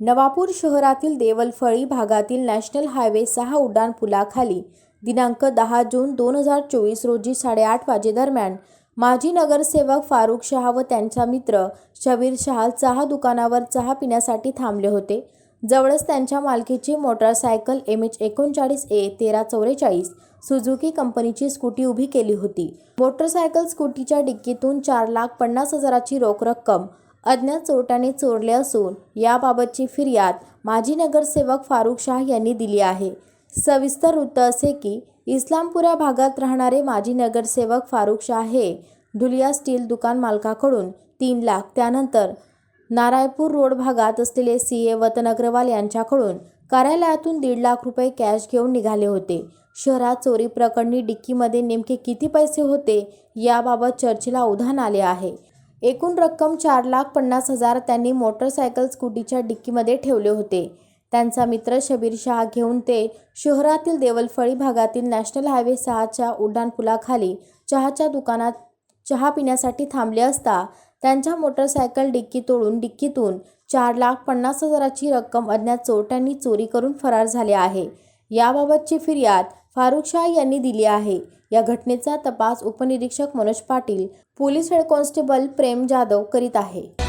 नवापूर शहरातील देवलफळी भागातील national highway सहा उड्डाणपुलाखाली दिनांक दहा जून दोन हजार चोवीस रोजी साडेआठ वाजेदरम्यान माजी नगरसेवक फारुख शहा व त्यांचा मित्र शबीर शहा चहा दुकानावर चहा पिण्यासाठी थांबले होते. जवळच त्यांच्या मालकीची मोटारसायकल एम एच एकोणचाळीस ए तेरा चौवेचाळीस सुझुकी कंपनीची स्कूटी उभी केली होती. मोटरसायकल स्कूटीच्या डिक्कीतून चार लाख पन्नास हजाराची रोख रक्कम अज्ञात चोरट्याने चोरले असून याबाबतची फिर्याद माजी नगरसेवक फारुख शाह यांनी दिली आहे. सविस्तर वृत्त असे की इस्लामपुरा भागात राहणारे माजी नगरसेवक फारुख शाह हे धुलिया स्टील दुकान मालकाकडून तीन लाख त्यानंतर नारायपूर रोड भागात असलेले सी ए वतन अग्रवाल यांच्याकडून कार्यालयातून दीड लाख रुपये कॅश घेऊन निघाले होते. शहरात चोरी प्रकरणी डिक्कीमध्ये नेमके किती पैसे होते याबाबत चर्चेला उधाण आले आहे. एकूण रक्कम चार लाख पन्नास हजार त्यांनी मोटरसायकल स्कूटीच्या डिक्कीमध्ये ठेवले होते. त्यांचा मित्र शबीर शहा घेऊन ते शहरातील देवलफळी भागातील नॅशनल हायवे सहाच्या उड्डाणपुलाखाली चहाच्या दुकानात चहा पिण्यासाठी थांबले असता त्यांच्या मोटरसायकल डिक्की तोडून डिक्कीतून चार लाख पन्नास हजाराची रक्कम अज्ञात चोरट्यांनी चोरी करून फरार झाले आहे. याबाबतची फिर्याद फारुख शाह यांनी दिली आहे. या घटनेचा तपास उपनिरीक्षक Manoj Patil police head constable Prem Jadhav करीत आहे.